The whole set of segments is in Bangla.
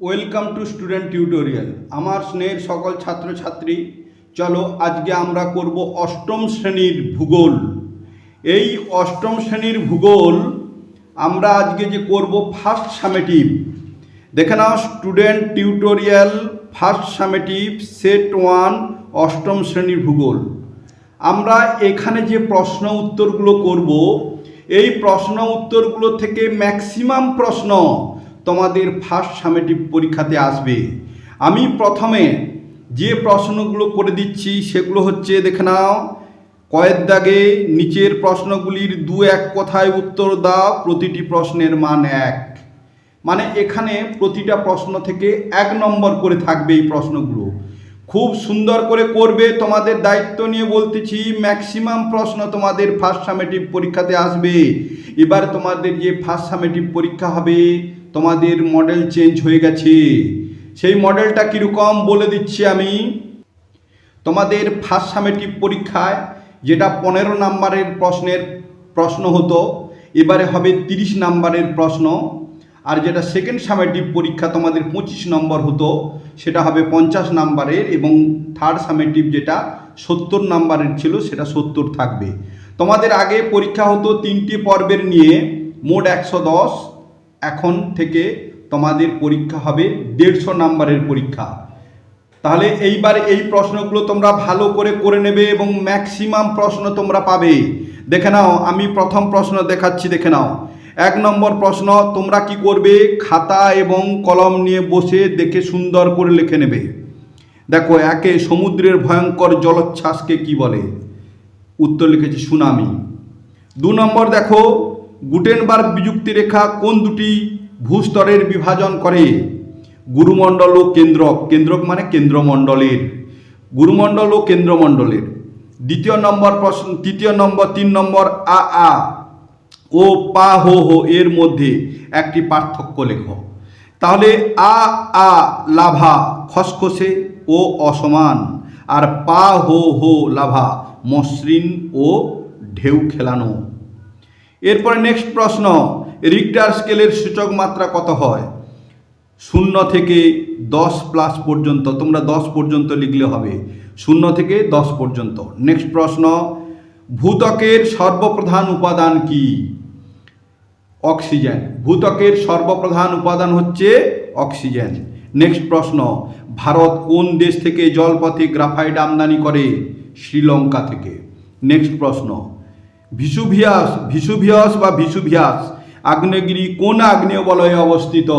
Welcome to student tutorial. আমার স্নেহের সকল ছাত্রছাত্রী, চলো আজকে আমরা করব অষ্টম শ্রেণির ভূগোল। এই অষ্টম শ্রেণির ভূগোল আমরা আজকে যে করব ফার্স্ট সামেটিভ দেখে নাও, student tutorial first summative set one অষ্টম শ্রেণির ভূগোল। আমরা এখানে যে প্রশ্ন উত্তরগুলো করব, এই প্রশ্ন উত্তরগুলো থেকে ম্যাক্সিমাম প্রশ্ন তোমাদের ফার্স্ট সামেটিভ পরীক্ষাতে আসবে। আমি প্রথমে যে প্রশ্নগুলো করে দিচ্ছি, সেগুলো হচ্ছে, দেখে নাও। কয়েক দাগে নিচের প্রশ্নগুলির দু এক কথায় উত্তর দাও, প্রতিটি প্রশ্নের মান এক। মানে এখানে প্রতিটা প্রশ্ন থেকে এক নম্বর করে থাকবে এই প্রশ্নগুলো। খুব সুন্দর করে করবে, তোমাদের দায়িত্ব নিয়ে বলতেছি ম্যাক্সিমাম প্রশ্ন তোমাদের ফার্স্ট সামেটিভ পরীক্ষাতে আসবে। এবার তোমাদের যে ফার্স্ট সামেটিভ পরীক্ষা হবে তোমাদের মডেল চেঞ্জ হয়ে গেছে। সেই মডেলটা কীরকম বলে দিচ্ছি আমি। তোমাদের ফার্স্ট সামেটিভ পরীক্ষায় যেটা পনেরো নাম্বারের প্রশ্নের প্রশ্ন হতো, এবারে হবে তিরিশ নাম্বারের প্রশ্ন। আর যেটা সেকেন্ড সামেটিভ পরীক্ষা তোমাদের পঁচিশ নম্বর হতো, সেটা হবে পঞ্চাশ নাম্বারের এবং থার্ড সামেটিভ যেটা সত্তর নাম্বারের ছিল, সেটা সত্তর থাকবে। তোমাদের আগে পরীক্ষা হতো তিনটি পর্বের নিয়ে, মোট একশো দশ। এখন থেকে তোমাদের পরীক্ষা হবে দেড়শো নাম্বারের পরীক্ষা। তাহলে এইবার এই প্রশ্নগুলো তোমরা ভালো করে করে নেবে এবং ম্যাক্সিমাম প্রশ্ন তোমরা পাবে। দেখে নাও, আমি প্রথম প্রশ্ন দেখাচ্ছি, দেখে নাও। এক নম্বর প্রশ্ন, তোমরা কি করবে? খাতা এবং কলম নিয়ে বসে দেখে সুন্দর করে লিখে নেবে। দেখো, একে সমুদ্রের ভয়ঙ্কর জলোচ্ছ্বাসকে কি বলে? উত্তর লিখেছি, সুনামি। দু নম্বর দেখো গুটেনবার্গ বিযুক্তি রেখা কোন দুটি ভূস্তরের বিভাজন করে? গুরুমণ্ডল ও কেন্দ্রক। কেন্দ্রক মানে কেন্দ্রমণ্ডলের। গুরুমণ্ডল ও কেন্দ্রমণ্ডলের। দ্বিতীয় নম্বর প্রশ্ন, তৃতীয় নম্বর, তিন নম্বর, আ আ, ও, পা, হো হো, এর মধ্যে একটি পার্থক্য লেখ। তাহলে আ আ, লাভা খসখসে ও অসমান, আর পা, হো হো, লাভা মসৃণ ও ঢেউ খেলানো। এরপরে নেক্সট প্রশ্ন রিক্টার স্কেলের সূচক মাত্রা কত হয়? শূন্য থেকে দশ প্লাস পর্যন্ত, তোমরা দশ পর্যন্ত লিখলে হবে। শূন্য থেকে দশ পর্যন্ত। নেক্সট প্রশ্ন ভূতকের সর্বপ্রধান উপাদান কি? অক্সিজেন। ভূতকের সর্বপ্রধান উপাদান হচ্ছে অক্সিজেন। নেক্সট প্রশ্ন, ভারত কোন দেশ থেকে জলপথে গ্রাফাইট আমদানি করে? শ্রীলঙ্কা থেকে। নেক্সট প্রশ্ন ভিসুভিয়াস ভিসুভিয়াস বা ভিসুভিয়াস, আগ্নেয়গিরি কোন আগ্নেয় বলয়ে অবস্থিত?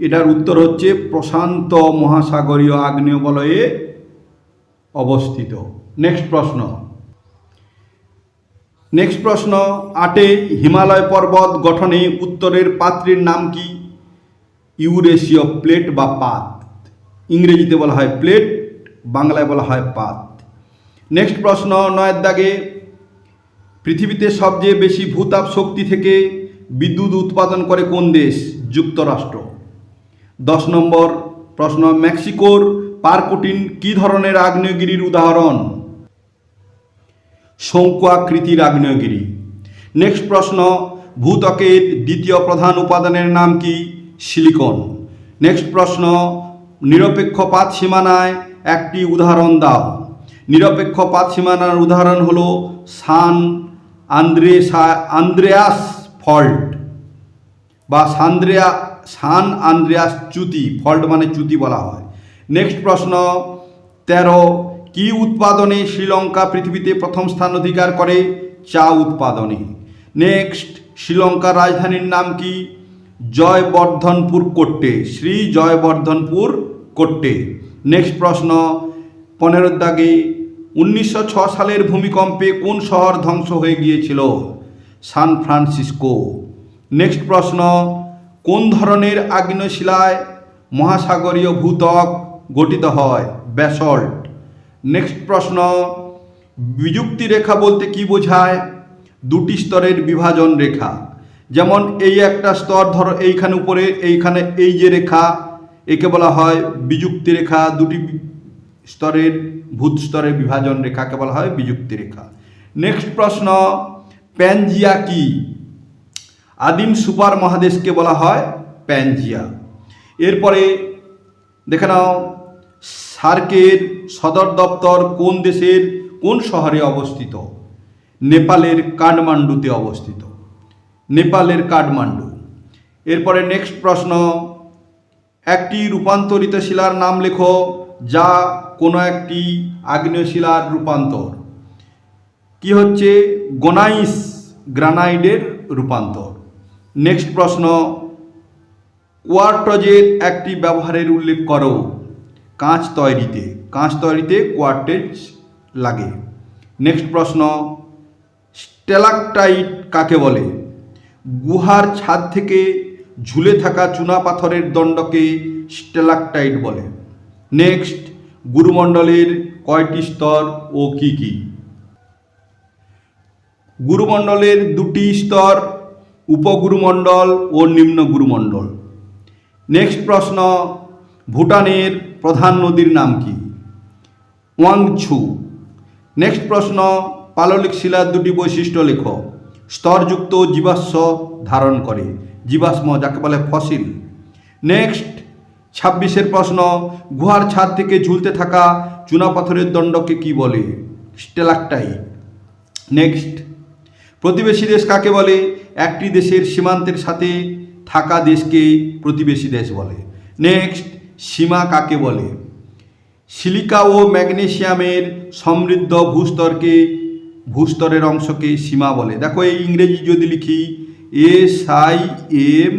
এটার উত্তর হচ্ছে প্রশান্ত মহাসাগরীয় আগ্নেয় বলয়ে অবস্থিত। নেক্সট প্রশ্ন। নেক্সট প্রশ্ন, আটে হিমালয় পর্বত গঠনে উত্তরের পাত্রের নাম কি? ইউরেশীয় প্লেট বা পাত। ইংরেজিতে বলা হয় প্লেট, বাংলায় বলা হয় পাত। নেক্সট প্রশ্ন নয়ের দাগে পৃথিবীতে সবচেয়ে বেশি ভূতাপ শক্তি থেকে বিদ্যুৎ উৎপাদন করে কোন দেশ? যুক্তরাষ্ট্র। দশ নম্বর প্রশ্ন, মেক্সিকোর পারকুটিন কী ধরনের আগ্নেয়গিরির উদাহরণ? শঙ্কু আকৃতির আগ্নেয়গিরি। নেক্সট প্রশ্ন, ভূত্বকের দ্বিতীয় প্রধান উপাদানের নাম কি? সিলিকন। নেক্সট প্রশ্ন, নিরপেক্ষ পাত সীমানায় একটি উদাহরণ দাও। নিরপেক্ষ পাত সীমানার উদাহরণ হলো সান আন্দ্রেসা আন্দ্রেয়াস ফল্ট বা সান্দ্রেয়া, সান আন্দ্রেয়াস চ্যুতি, ফল্ট মানে চ্যুতি বলা হয়। নেক্সট প্রশ্ন, তেরো, কি উৎপাদনে শ্রীলঙ্কা পৃথিবীতে প্রথম স্থান অধিকার করে? চা উৎপাদনে। নেক্সট, শ্রীলঙ্কার রাজধানীর নাম কি? জয়বর্ধনপুর কোট্টে, শ্রী জয়বর্ধনপুর কোট্টে। নেক্সট প্রশ্ন, পনেরো দাগে উনিশশো সালের ভূমিকম্পে কোন শহর ধ্বংস হয়ে গিয়েছিল? San Francisco. নেক্সট প্রশ্ন, কোন ধরনের আগ্নেয়শিলায় মহাসাগরীয় ভূত্বক গঠিত হয়? ব্যাসল্ট। নেক্সট প্রশ্ন বিযুক্তি রেখা বলতে কি বোঝায়? দুটি স্তরের বিভাজন রেখা। যেমন এই একটা স্তর ধরো, এইখানে উপরে, এইখানে এই যে রেখা, একে বলা হয় বিযুক্তি রেখা দুটি স্তরের, ভূত স্তরের বিভাজন রেখাকে বলা হয়? বিযুক্তি রেখা। নেক্সট প্রশ্ন প্যানজিয়া কি? আদিম সুপার মহাদেশকে বলা হয়? প্যানজিয়া এরপরে দেখে নাও, সার্কের সদর দপ্তর কোন দেশের, কোন শহরে অবস্থিত? নেপালের কাঠমান্ডুতে অবস্থিত। নেপালের কাঠমান্ডু। এরপরে নেক্সট প্রশ্ন, একটি রূপান্তরিত শিলার নাম লেখো। যা কোনো একটি আগ্নেয়শিলার রূপান্তর। কি হচ্ছে? গোনাইস গ্রানাইডের রূপান্তর। নেক্সট প্রশ্ন, কোয়ার্টজের একটি ব্যবহারের উল্লেখ করো। কাঁচ তৈরিতে কাঁচ তৈরিতে কোয়ার্টেজ লাগে। নেক্সট প্রশ্ন, স্টেলাকটাইট কাকে বলে? গুহার ছাদ থেকে ঝুলে থাকা চুনাপাথরের দণ্ডকে স্টেলাকটাইট বলে। নেক্সট গুরুমণ্ডলের কয়টি স্তর ও কি কি? গুরুমণ্ডলের দুটি স্তর, উপগুরুমণ্ডল ও নিম্ন গুরুমণ্ডল। নেক্সট প্রশ্ন, ভুটানের প্রধান নদীর নাম কি? ওয়াংছু। নেক্সট প্রশ্ন পাললিক শিলার দুটি বৈশিষ্ট্য লেখ। স্তরযুক্ত জীবাশ্ম ধারণ করে। জীবাশ্ম যাকে বলে ফসিল। নেক্সট ছাব্বিশের প্রশ্ন, গুহার ছাদ থেকে ঝুলতে থাকা চুনাপাথরের দণ্ডকে কি বলে? Stalactite next. প্রতিবেশী দেশ কাকে বলে? একটি দেশের সীমান্তের সাথে থাকা দেশকে প্রতিবেশী দেশ বলে। নেক্সট, সীমা কাকে বলে? সিলিকা ও ম্যাগনেসিয়ামের সমৃদ্ধ ভূস্তরকে, ভূস্তরের অংশকে সীমা বলে। দেখো, এই ইংরেজি যদি লিখি S I M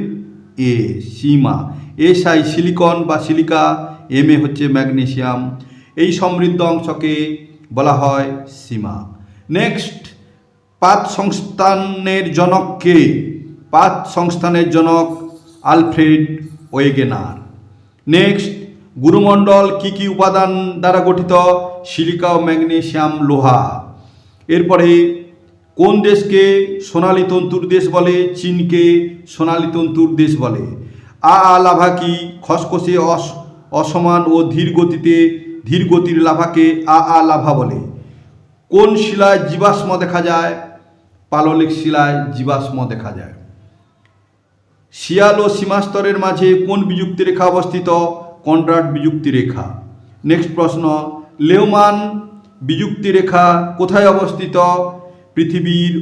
A, sima. S I silicon বা সিলিকা, এম এ হচ্ছে ম্যাগনেশিয়াম এই সমৃদ্ধ অংশকে বলা হয় সীমা। নেক্সট, পাত সংস্থানের জনক কে? পাত সংস্থানের জনক আলফ্রেড ওয়েগেনার। নেক্সট, গুরুমণ্ডল কি কি উপাদান দ্বারা গঠিত? সিলিকা ও ম্যাগনেসিয়াম লোহা। এরপরে, কোন দেশকে সোনালী তন্তুর দেশ বলে? চীনকে সোনালী তন্তুর দেশ বলে। আ আ লাভা কি খসখসে অস, অসমান ও ধীর গতিতে ধীর গতির লাভাকে আ আ লাভা বলে। কোন শিলায় জীবাশ্ম দেখা যায়? পাললিক শিলায় জীবাশ্ম দেখা যায়। শিয়াল ও সীমাস্তরের মাঝে কোন বিযুক্তি রেখা অবস্থিত? কন্ট্রাক্ট বিযুক্তি রেখা। নেক্সট প্রশ্ন, লেওমান বিযুক্তি রেখা কোথায় অবস্থিত? পৃথিবীর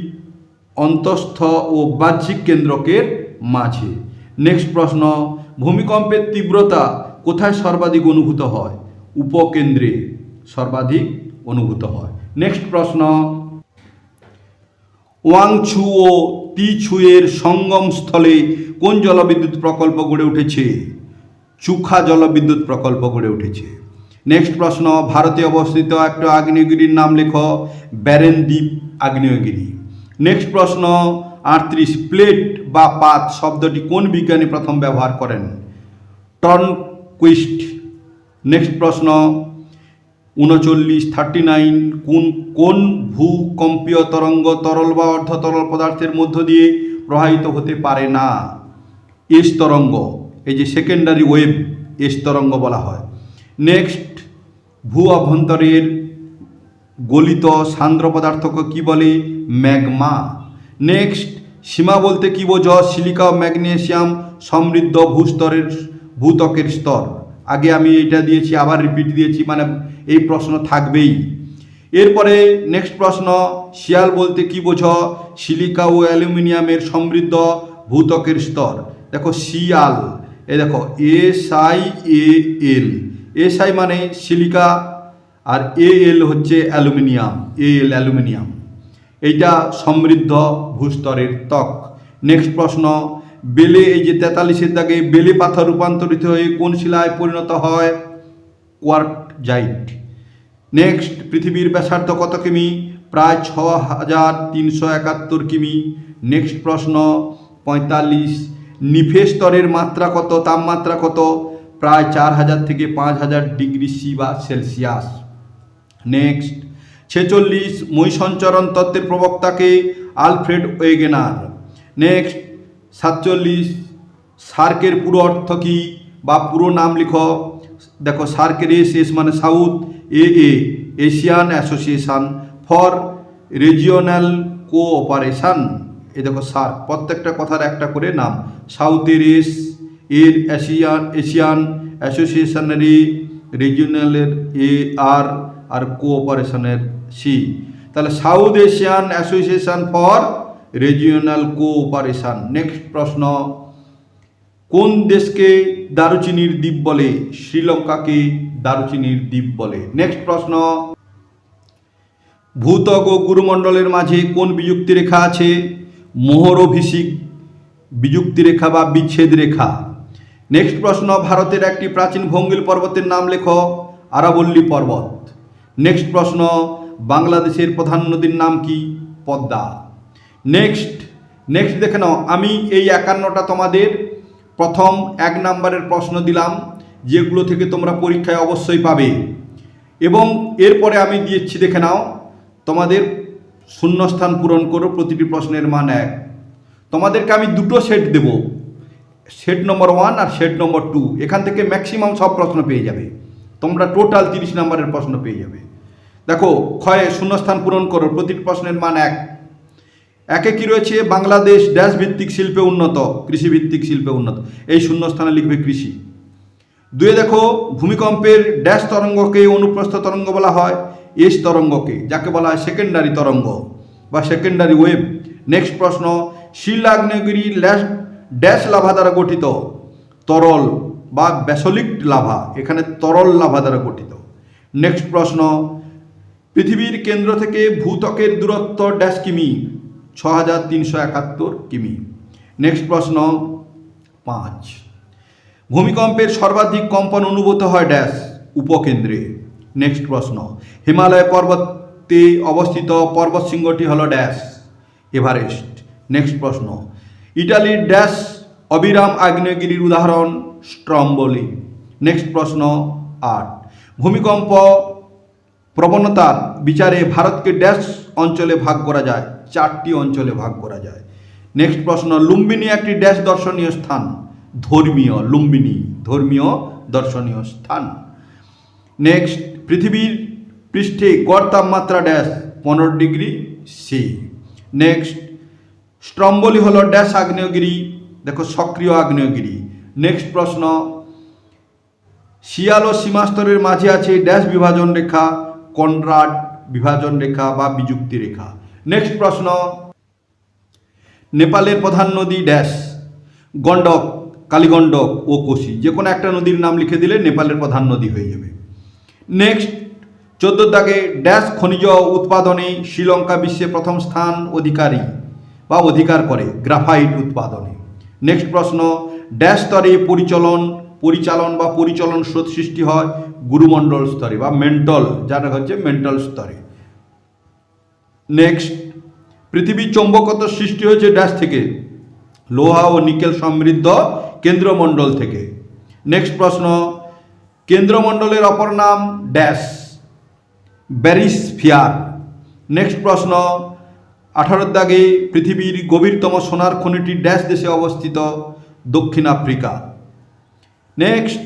অন্তঃস্থ ও বাহ্যিক কেন্দ্রকের মাঝে। নেক্সট প্রশ্ন, ভূমিকম্পের তীব্রতা কোথায় সর্বাধিক অনুভূত হয়? উপকেন্দ্রে সর্বাধিক অনুভূত হয়। নেক্সট প্রশ্ন ওয়াংছু ও তিছুয়ের সঙ্গম স্থলে কোন জলবিদ্যুৎ প্রকল্প গড়ে উঠেছে? চুখা জলবিদ্যুৎ প্রকল্প গড়ে উঠেছে। নেক্সট প্রশ্ন, ভারতে অবস্থিত একটা আগ্নেয়গিরির নাম লেখ ব্যারেন দ্বীপ আগ্নেয়গিরি। নেক্সট প্রশ্ন, আটত্রিশ, প্লেট বা পাত শব্দটি কোন বিজ্ঞানী প্রথম ব্যবহার করেন? টর্ন কুইস্ট নেক্সট প্রশ্ন। উনচল্লিশ, থার্টি নাইন, কোন কোন ভূকম্পীয় তরঙ্গ তরল বা অর্ধ তরল পদার্থের মধ্য দিয়ে প্রবাহিত হতে পারে না? এস তরঙ্গ, এই যে সেকেন্ডারি ওয়েভ এস তরঙ্গ বলা হয়। নেক্সট, ভূ অভ্যন্তরের গলিত সান্দ্র পদার্থকে কি বলে? ম্যাগমা। নেক্সট সীমা বলতে কি বোঝ? সিলিকা ও ম্যাগনেসিয়াম সমৃদ্ধ ভূস্তরের ভূতকের স্তর। আগে আমি এটা দিয়েছি, আবার রিপিট দিয়েছি মানে এই প্রশ্ন থাকবেই। এরপরে নেক্সট প্রশ্ন, শিয়াল বলতে কি বোঝ? সিলিকা ও অ্যালুমিনিয়ামের সমৃদ্ধ ভূতকের স্তর। দেখো, শিয়াল। এই দেখো S I A L S I মানে সিলিকা, আর এ এল হচ্ছে অ্যালুমিনিয়াম। এ এল অ্যালুমিনিয়াম। এইটা সমৃদ্ধ ভূস্তরের ত্বক। নেক্সট প্রশ্ন, বেলে এই যে তেতাল্লিশের দাগে বেলে পাথর রূপান্তরিত হয়ে কোন শিলায় পরিণত হয়? কোয়ার্টজাইট নেক্সট পৃথিবীর ব্যাসার্ধ কত কিমি? প্রায় ছ হাজার তিনশো একাত্তর কিমি। নেক্সট প্রশ্ন, পঁয়তাল্লিশ নিফে স্তরের মাত্রা কত, তাপমাত্রা কত? প্রায় চার হাজার থেকে পাঁচ হাজার ডিগ্রি সি বা সেলসিয়াস। নেক্সট ছেচল্লিশ মই সঞ্চরণ তত্ত্বের প্রবক্তাকে আলফ্রেড ওয়েগেনার। নেক্সট, সাতচল্লিশ, সার্কের পুরো অর্থ কী বা পুরো নাম লিখো। দেখো, সার্কের এস এস মানে south, A A, Asian association for regional cooperation. এ দেখো, সার্ক, প্রত্যেকটা কথার একটা করে নাম। সাউথের এস, এর এশিয়ান এশিয়ান অ্যাসোসিয়েশনারি রিজিওনালের এ, আর আর কোঅপারেশনের সি। তাহলে south Asian association for regional cooperation next প্রশ্ন। কোন দেশকে দারুচিনির দ্বীপ বলে? শ্রীলঙ্কাকে দারুচিনির দ্বীপ বলে। নেক্সট প্রশ্ন। ভূতক ও গুরুমণ্ডলের মাঝে কোন বিযুক্তি রেখা আছে? মোহরভিষিক বিযুক্তি রেখা বা বিচ্ছেদ রেখা নেক্সট প্রশ্ন। ভারতের একটি প্রাচীন ভঙ্গিল পর্বতের নাম লেখ। আরাবল্লী পর্বত। নেক্সট প্রশ্ন, বাংলাদেশের প্রধান নদীর নাম কি? পদ্মা। নেক্সট নেক্সট দেখে নাও, আমি এই একান্নটা তোমাদের প্রথম এক নাম্বারের প্রশ্ন দিলাম, যেগুলো থেকে তোমরা পরীক্ষায় অবশ্যই পাবে। এবং এরপরে আমি দিয়েছি দেখে নাও, তোমাদের শূন্যস্থান পূরণ করো, প্রতিটি প্রশ্নের মান এক। তোমাদেরকে আমি দুটো সেট দেব সেট নম্বর ওয়ান আর সেট নম্বর টু এখান থেকে ম্যাক্সিমাম সব প্রশ্ন পেয়ে যাবে। তোমরা টোটাল তিরিশ নম্বরের প্রশ্ন পেয়ে যাবে। দেখো, ক্ষয়ে শূন্যস্থান পূরণ করো, প্রতিটি প্রশ্নের মান এক। একে কি রয়েছে? বাংলাদেশ ড্যাশ ভিত্তিক শিল্পে উন্নত কৃষি ভিত্তিক শিল্পে উন্নত। এই শূন্যস্থানে লিখবে কৃষি। দুয়ে দেখো, ভূমিকম্পের ড্যাশ তরঙ্গকে অনুপ্রস্থ তরঙ্গ বলা হয়, এস তরঙ্গকে, যাকে বলা হয় সেকেন্ডারি তরঙ্গ বা সেকেন্ডারি ওয়েভ নেক্সট প্রশ্ন শিল ল্যাশ, ড্যাশ লাভা দ্বারা গঠিত, তরল বা ব্যাসলিক লাভা, এখানে তরল লাভা দ্বারা গঠিত। নেক্সট প্রশ্ন, পৃথিবীর কেন্দ্র থেকে ভূত্বকের দূরত্ব ড্যাশ কিমি ছ হাজার তিনশো একাত্তর কিমি। নেক্সট প্রশ্ন, পাঁচ। ভূমিকম্পের সর্বাধিক কম্পন অনুভূত হয় ড্যাশ উপকেন্দ্রে। নেক্সট প্রশ্ন, হিমালয় পর্বতে অবস্থিত পর্বত শৃঙ্গটি হল ড্যাশ এভারেস্ট। নেক্সট প্রশ্ন, ইটালির ড্যাশ অবিরাম আগ্নেয়গিরির উদাহরণ স্ট্রম্বলি। নেক্সট প্রশ্ন আট। ভূমিকম্প প্রবণতার বিচারে ভারতকে ড্যাশ অঞ্চলে ভাগ করা যায়, চারটি অঞ্চলে ভাগ করা যায়। নেক্সট প্রশ্ন, লুম্বিনী একটি ড্যাশ দর্শনীয় স্থান। ধর্মীয়, লুম্বিনী, ধর্মীয় দর্শনীয় স্থান। নেক্সট পৃথিবীর পৃষ্ঠে গড় তাপমাত্রা ড্যাশ পনেরো ডিগ্রি সি নেক্সট স্ট্রম্বলি হলো ড্যাশ আগ্নেয়গিরি। দেখো সক্রিয় আগ্নেয়গিরি। নেক্সট প্রশ্ন, শিয়াল ও সীমাস্তরের মাঝে আছে ড্যাশ বিভাজন রেখা, কনরাড বিভাজন রেখা বা বিযুক্তি রেখা। নেক্সট প্রশ্ন, নেপালের প্রধান নদী ড্যাশ, গণ্ডক, কালীগণ্ডক ও কোশি। যে কোনো একটা নদীর নাম লিখে দিলে নেপালের প্রধান নদী হয়ে যাবে। নেক্সট চোদ্দ দাগে ড্যাশ খনিজ উৎপাদনে শ্রীলঙ্কা বিশ্বে প্রথম স্থান অধিকারী বা অধিকার করে, গ্রাফাইট উৎপাদনে। নেক্সট প্রশ্ন ড্যাশ স্তরে পরিচলন, পরিচালন বা পরিচলন স্রোত সৃষ্টি হয় গুরুমণ্ডল স্তরে বা মেন্টাল, যারা হচ্ছে মেন্টাল স্তরে। নেক্সট পৃথিবীর চৌম্বকত্ব সৃষ্টি হয়েছে ড্যাশ থেকে, লোহা ও নিকেল সমৃদ্ধ কেন্দ্রমণ্ডল থেকে। নেক্সট প্রশ্ন, কেন্দ্রমণ্ডলের অপর নাম ড্যাশ, ব্যারিসফিয়ার। নেক্সট প্রশ্ন আঠারোর দাগে পৃথিবীর গভীরতম সোনার খনিটি ড্যাশ দেশে অবস্থিত। দক্ষিণ আফ্রিকা। নেক্সট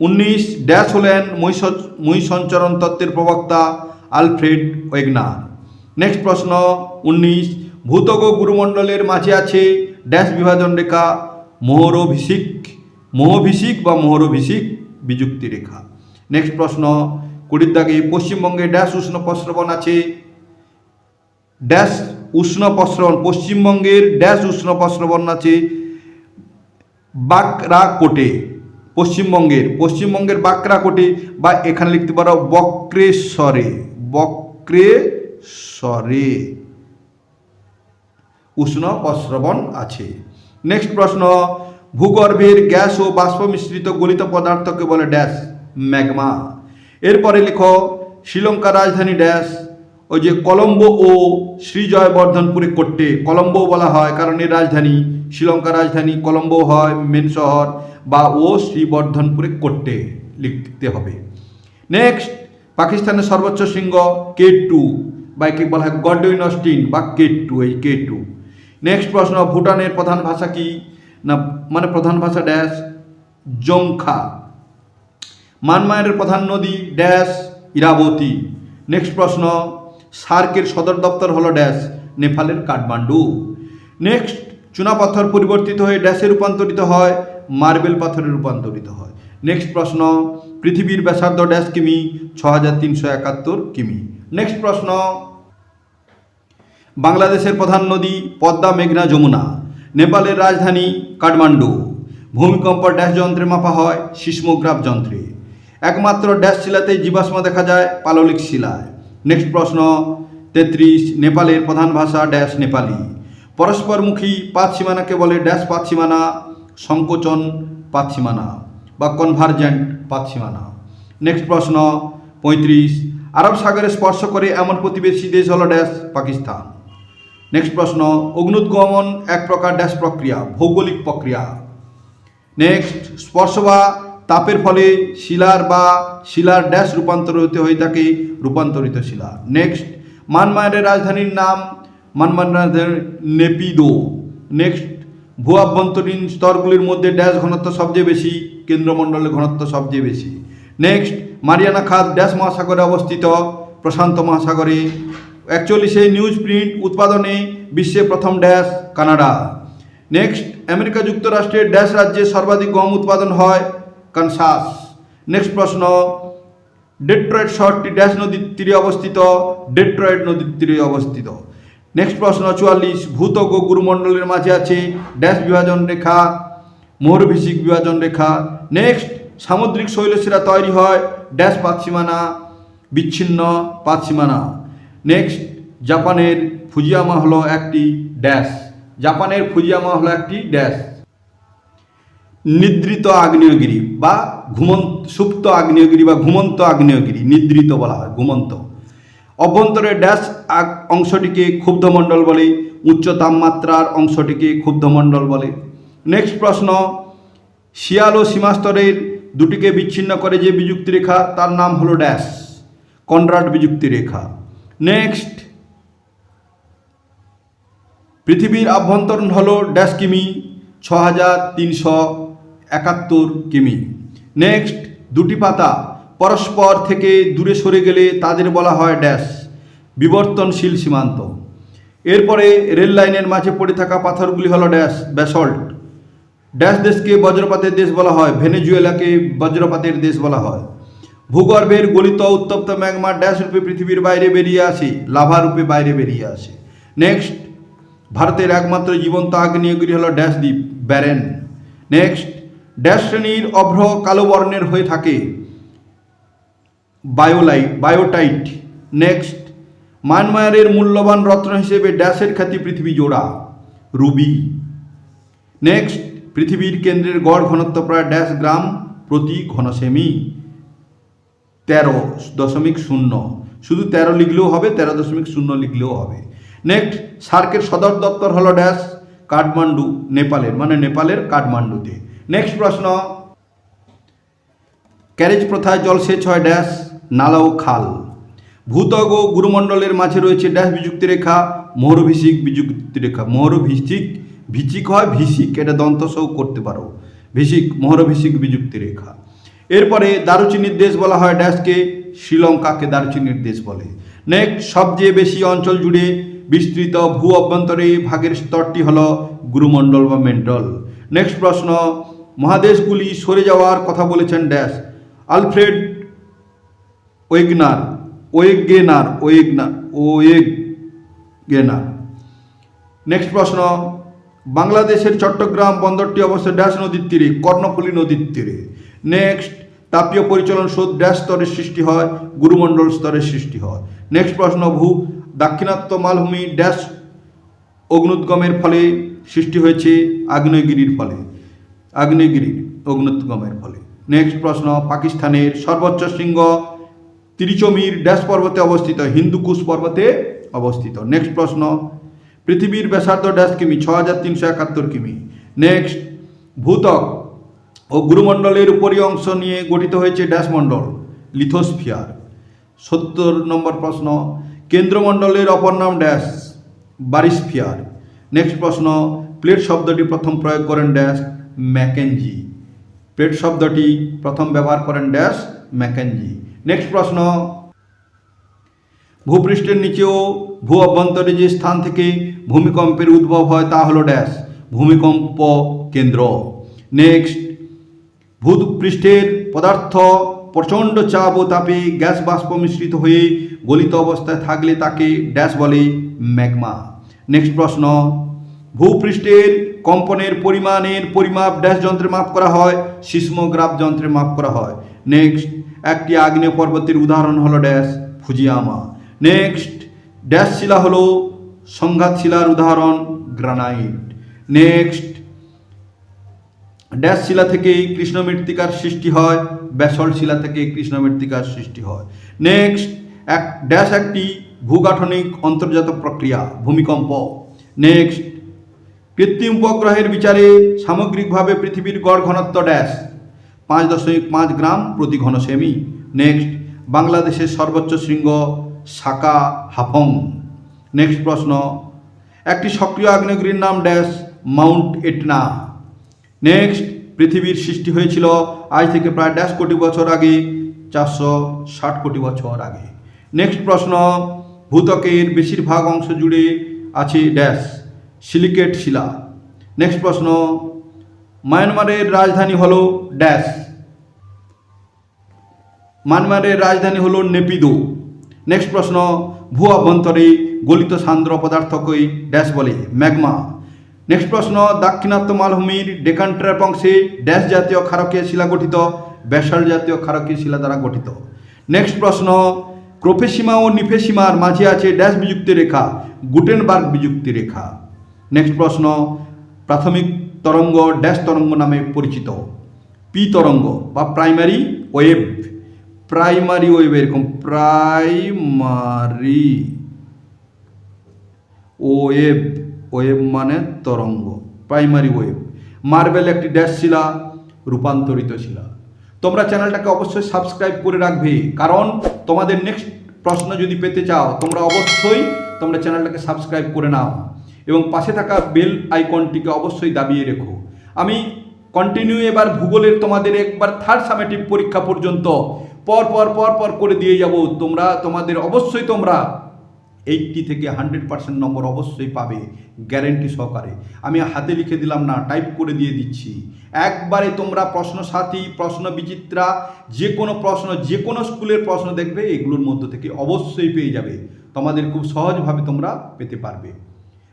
উনিশ ড্যাশ হলেন মহিষ- মহিষঞ্চরণ তত্ত্বের প্রবক্তা আলফ্রেড ওয়েগনার। নেক্সট প্রশ্ন, উনিশ ভূতক ও গুরুমণ্ডলের মাঝে আছে ড্যাশ বিভাজন রেখা, মোহরভিষিক, মোহভিষিক বা মোহরভিষিক বিযুক্তি রেখা। নেক্সট প্রশ্ন, কুড়ির দাগে পশ্চিমবঙ্গে ড্যাশ উষ্ণ প্রস্রবণ আছে? ড্যাশ উষ্ণ প্রস্রবণ, পশ্চিমবঙ্গের ড্যাশ উষ্ণ প্রস্রবণ আছে বাকরাকোটে, পশ্চিমবঙ্গের পশ্চিমবঙ্গের বাকরাকোটে বা এখানে লিখতে পারো বক্রেশ্বরে বক্রেশ্বরে। উষ্ণ প্রস্রবণ আছে। নেক্সট প্রশ্ন, ভূগর্ভের গ্যাস ও বাষ্প মিশ্রিত গলিত পদার্থকে বলে ড্যাশ ম্যাগমা এরপরে লেখো, শ্রীলঙ্কার রাজধানী ড্যাশ ওই যে কলম্বো ও শ্রীজয়বর্ধনপুরে কোট্টে, কলম্বো বলা হয় কারণ এর রাজধানী শ্রীলঙ্কার রাজধানী কলম্বো হয়, মেন শহর বা ও শ্রীবর্ধনপুরে কোট্টে লিখতে হবে। নেক্সট পাকিস্তানের সর্বোচ্চ শৃঙ্গ কে টু, বা একে বলা হয় গডউইন অস্টিন বা কে টু, এই কে টু। নেক্সট প্রশ্ন, ভুটানের প্রধান ভাষা কি? না মানে প্রধান ভাষা ড্যাশ জংখা। মানমায়ের প্রধান নদী ড্যাশ ইরাবতী। নেক্সট প্রশ্ন, সার্কের সদর দপ্তর হলো ড্যাশ নেপালের কাঠমান্ডু। নেক্সট চুনাপাথর পরিবর্তিত হয়ে ড্যাশে রূপান্তরিত হয়, মার্বেল পাথরে রূপান্তরিত হয়। নেক্সট প্রশ্ন, পৃথিবীর ব্যাসার্ধ ড্যাশ কিমি ছ হাজার তিনশো একাত্তর কিমি। নেক্সট প্রশ্ন, বাংলাদেশের প্রধান নদী পদ্মা, মেঘনা, যমুনা। নেপালের রাজধানী কাঠমান্ডু। ভূমিকম্প ড্যাশ যন্ত্রে মাপা হয়, সিসমোগ্রাফ যন্ত্রে। একমাত্র ড্যাশ শিলাতে জীবাশ্ম দেখা যায়, পাললিক শিলায়। নেক্সট প্রশ্ন, তেত্রিশ, নেপালের প্রধান ভাষা ড্যাশ নেপালি। পরস্পরমুখী পাত সীমানাকে বলে ড্যাশ পাত সীমানা, সংকোচন পাত সীমানা বা কনভার্জেন্ট পাত সীমানা। নেক্সট প্রশ্ন, পঁয়ত্রিশ, আরব সাগরে স্পর্শ করে এমন প্রতিবেশী দেশ হলো ড্যাশ পাকিস্তান। নেক্সট প্রশ্ন, অগ্নুদ্গমন এক প্রকার ড্যাশ প্রক্রিয়া, ভৌগোলিক প্রক্রিয়া। নেক্সট স্পর্শ বা তাপের ফলে শিলার বা শিলার ড্যাশ রূপান্তরিত হয়ে থাকে রূপান্তরিত শিলা। নেক্সট মানমায়ের রাজধানীর নাম মানমায়ের নেপিদো, নেক্সট ভূ আভ্যন্তরীণ স্তরগুলির মধ্যে ড্যাশ ঘনত্ব সবচেয়ে বেশি, কেন্দ্রমণ্ডলের ঘনত্ব সবচেয়ে বেশি। নেক্সট, মারিয়ানা খাত ড্যাশ মহাসাগরে অবস্থিত, প্রশান্ত মহাসাগরে। একচল্লিশে নিউজ প্রিন্ট উৎপাদনে বিশ্বে প্রথম ড্যাশ, কানাডা। নেক্সট, আমেরিকা যুক্তরাষ্ট্রের ড্যাশ রাজ্যে সর্বাধিক গম উৎপাদন হয়, কানসাস। নেক্সট প্রশ্ন ডেট্রয়েড শহরটি ড্যাশ নদীর তীরে অবস্থিত ডেট্রয়েড নদীর তীরে অবস্থিত। নেক্সট প্রশ্ন, চুয়াল্লিশ, ভূতক ও গুরুমণ্ডলের মাঝে আছে ড্যাশ বিভাজন রেখা মোহরভিষিক বিভাজন রেখা। নেক্সট সামুদ্রিক শৈলশিরা তৈরি হয়, ড্যাশ পাতসীমানা বিচ্ছিন্ন পাতসীমানা নেক্সট জাপানের ফুজিয়ামা হলো একটি ড্যাশ। জাপানের ফুজিয়ামা হলো একটি ড্যাশ। নিদ্রিত আগ্নেয়গিরি বা ঘুমন্ত, সুপ্ত আগ্নেয়গিরি বা ঘুমন্ত আগ্নেয়গিরি, নিদ্রিত বলা হয়, ঘুমন্ত। অভ্যন্তরের ড্যাশ অংশটিকে ক্ষুব্ধমণ্ডল বলে, উচ্চ তাপমাত্রার অংশটিকে ক্ষুব্ধমণ্ডল বলে। নেক্সট প্রশ্ন, শিয়াল ও সীমাস্তরের দুটিকে বিচ্ছিন্ন করে যে বিযুক্তি রেখা তার নাম হলো ড্যাশ, কনরাড বিযুক্তি রেখা নেক্সট পৃথিবীর আভ্যন্তরণ হলো ড্যাশ কিমি ছ হাজার তিনশো একাত্তর কিমি। নেক্সট দুটি পাতা পরস্পর থেকে দূরে সরে গেলে তাদের বলা হয় ড্যাশ। বিবর্তনশীল সীমান্ত। এরপরে রেল লাইনের মাঝে পড়ে থাকা পাথরগুলি হলো ড্যাশ, ব্যাসল্ট। ড্যাশ দেশকে বজ্রপাতের দেশ বলা হয়, ভেনেজুয়েলাকে বজ্রপাতের দেশ বলা হয়। ভূগর্ভের গলিত উত্তপ্ত ম্যাগমা ড্যাশ রূপে পৃথিবীর বাইরে বেরিয়ে আসে, লাভা রূপে বাইরে বেরিয়ে আসে। নেক্সট, ভারতের একমাত্র জীবন্ত আগ্নেয়গিরি হলো ড্যাশ দ্বীপ, ব্যারেন। নেক্সট, ড্যাশ শ্রেণির অভ্র কালো বর্ণের হয়ে থাকে বায়োলাইট বায়োটাইট। নেক্সট মায়ানমারের মূল্যবান রত্ন হিসেবে ড্যাশের খ্যাতি পৃথিবী জোড়া, রুবি। নেক্সট পৃথিবীর কেন্দ্রের গড় ঘনত্ব প্রায় ড্যাশ গ্রাম প্রতি ঘনসেমি। তেরো দশমিক শূন্য। শুধু তেরো লিখলেও হবে, তেরো দশমিক শূন্য লিখলেও হবে। নেক্সট সার্কের সদর দপ্তর হলো ড্যাশ কাঠমান্ডু, নেপালের মানে নেপালের কাঠমান্ডুতে। নেক্সট প্রশ্ন। ক্যারেজ প্রথায় জলসেচ হয় ড্যাশ, নালা ও খাল। ভূতগ ও গুরুমণ্ডলের মাঝে রয়েছে ড্যাশ বিযুক্তি রেখা মোহরভিষিক বিযুক্তি রেখা। মোহরভিষিক ভিচিক হয় ভিষিক এটা দন্তসও করতে পারো। ভিষিক মোহরভিষিক বিযুক্তি রেখা। এরপরে দারুচিনির দেশ বলা হয় ড্যাশকে, শ্রীলঙ্কাকে দারুচিনির দেশ বলে। নেক্সট সবচেয়ে বেশি অঞ্চল জুড়ে বিস্তৃত ভূ অভ্যন্তরে ভাগের স্তরটি হলো গুরুমণ্ডল বা মেন্ডল। নেক্সট প্রশ্ন, মহাদেশগুলি সরে যাওয়ার কথা বলেছেন dash. Alfred Wegener Wegener Wegener Wegener. Next প্রশ্ন, বাংলাদেশের চট্টগ্রাম বন্দরটি অবস্থিত ড্যাশ নদীর তীরে, কর্ণফুলী নদীর তীরে। নেক্সট তাপীয় পরিচালন স্রোত ড্যাশ স্তরের সৃষ্টি হয়, গুরুমণ্ডল স্তরের সৃষ্টি হয়। নেক্সট প্রশ্ন, ভূ দাক্ষিণাত্য মালভূমি ড্যাশ অগ্নুদ্গমের ফলে সৃষ্টি হয়েছে আগ্নেয়গিরির ফলে। আগ্নেয়গিরির অগ্নুদ্গমের ফলে। নেক্সট প্রশ্ন, পাকিস্তানের সর্বোচ্চ শৃঙ্গ তিরিচমির ড্যাশ পর্বতে অবস্থিত হিন্দুকুশ পর্বতে অবস্থিত। নেক্সট প্রশ্ন। পৃথিবীর ব্যাসার্ধ ড্যাশ কিমি ছ হাজার তিনশো একাত্তর কিমি। নেক্সট ভূতক ও গুরুমণ্ডলের উপরি অংশ নিয়ে গঠিত হয়েছে ড্যাশ মণ্ডল, লিথোস্ফিয়ার। সত্তর নম্বর প্রশ্ন। কেন্দ্রমণ্ডলের অপর নাম ড্যাশ, বারিস্ফিয়ার। নেক্সট প্রশ্ন। প্লেট শব্দটি প্রথম প্রয়োগ করেন ড্যাশ ম্যাকেনজি। প্লেট শব্দটি প্রথম ব্যবহার করেন ড্যাশ ম্যাকেনজি। নেক্সট প্রশ্ন। ভূপৃষ্ঠের নিচেও ভূ অভ্যন্তরে যে স্থান থেকে ভূমিকম্পের উদ্ভব হয় তা হলো ড্যাশ, ভূমিকম্প কেন্দ্র। নেক্সট, ভূপৃষ্ঠের পদার্থ প্রচণ্ড চাপ ও তাপে গ্যাস বাষ্প মিশ্রিত হয়ে গলিত অবস্থায় থাকলে তাকে ড্যাশ বলে ম্যাগমা। নেক্সট প্রশ্ন, ভূপৃষ্ঠের কম্পনের পরিমাণের পরিমাপ ড্যাশ যন্ত্রে মাপ করা হয়, সিসমোগ্রাফ যন্ত্রে মাপ করা হয়। নেক্সট একটি আগ্নেয় পর্বতের উদাহরণ হলো ড্যাশ ফুজিয়ামা। নেক্সট ড্যাশ শিলা হলো সংঘাত শিলার উদাহরণ, গ্রানাইট। নেক্সট ড্যাশ শিলা থেকেই কৃষ্ণ মৃত্তিকার সৃষ্টি হয়, ব্যাসল শিলা থেকে কৃষ্ণ মৃত্তিকার সৃষ্টি হয়। নেক্সট এক, ড্যাশ একটি ভূগাঠনিক অন্তর্জাত প্রক্রিয়া, ভূমিকম্প। নেক্সট কৃত্রিম উপগ্রহের বিচারে সামগ্রিকভাবে পৃথিবীর গড় ঘনত্ব ড্যাশ। পাঁচ দশমিক পাঁচ গ্রাম প্রতি ঘন সেমি। নেক্সট বাংলাদেশের সর্বোচ্চ শৃঙ্গ সাকা হাফং। নেক্সট প্রশ্ন, একটি সক্রিয় আগ্নেয়গিরির নাম ড্যাশ মাউন্ট এটনা। নেক্সট পৃথিবীর সৃষ্টি হয়েছিল আজ থেকে প্রায় ড্যাশ কোটি বছর আগে, চারশো ষাট কোটি বছর আগে। নেক্সট প্রশ্ন ভূতকের বেশিরভাগ অংশ জুড়ে আছে ড্যাশ, সিলিকেট শিলা। নেক্সট প্রশ্ন মায়ানমারের রাজধানী হলো ড্যাশ। মায়ানমারের রাজধানী হলো নেপিদো। নেক্সট প্রশ্ন ভূ অভ্যন্তরে গলিত সান্দ্র পদার্থকে ড্যাশ বলে, ম্যাগমা। নেক্সট প্রশ্ন, দাক্ষিণাত্য মালভূমির ডেকান ট্র্যাপ অংশে ড্যাশ জাতীয় ক্ষারকীয় শিলা গঠিত ব্যাসাল জাতীয় ক্ষারকীয় শিলা দ্বারা গঠিত। নেক্সট প্রশ্ন, ক্রোফেসীমা ও নিফেসীমার মাঝে আছে ড্যাশ বিযুক্তি রেখা, গুটেনবার্গ বিযুক্তি রেখা। নেক্সট প্রশ্ন, প্রাথমিক তরঙ্গ ড্যাশ তরঙ্গ নামে পরিচিত। পি তরঙ্গ বা প্রাইমারি ওয়েভ প্রাইমারি ওয়েভ এরকম প্রাইমারি ওয়েভ ওয়েভ মানে তরঙ্গ প্রাইমারি ওয়েভ মার্বেল একটি ড্যাশ শিলা রূপান্তরিত শিলা তোমরা চ্যানেলটাকে অবশ্যই সাবস্ক্রাইব করে রাখবে, কারণ তোমাদের নেক্সট প্রশ্ন যদি পেতে চাও, তোমরা অবশ্যই তোমরা চ্যানেলটাকে সাবস্ক্রাইব করে নাও। এবং পাশে থাকা বেল আইকনটিকে অবশ্যই দাবিয়ে রেখো। আমি কন্টিনিউ এবার ভূগোলের তোমাদের একবার থার্ড সামেটিভ পরীক্ষা পর্যন্ত পর পর পর পর করে দিয়ে যাব। তোমরা, তোমাদের অবশ্যই তোমরা এইটটি থেকে হান্ড্রেড পার্সেন্ট নম্বর অবশ্যই পাবে গ্যারেন্টি সহকারে। আমি হাতে লিখে দিলাম না টাইপ করে দিয়ে দিচ্ছি। একবারে তোমরা প্রশ্ন সাথী, প্রশ্ন বিচিত্রা, যে কোনো প্রশ্ন, যে কোনো স্কুলের প্রশ্ন দেখবে, এগুলোর মধ্য থেকে অবশ্যই পেয়ে যাবে। তোমাদের খুব সহজভাবে তোমরা পেতে পারবে।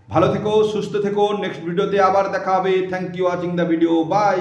ভালো থেকো, সুস্থ থেকো। নেক্সট ভিডিওতে আবার দেখা হবে। Thank you watching the video bye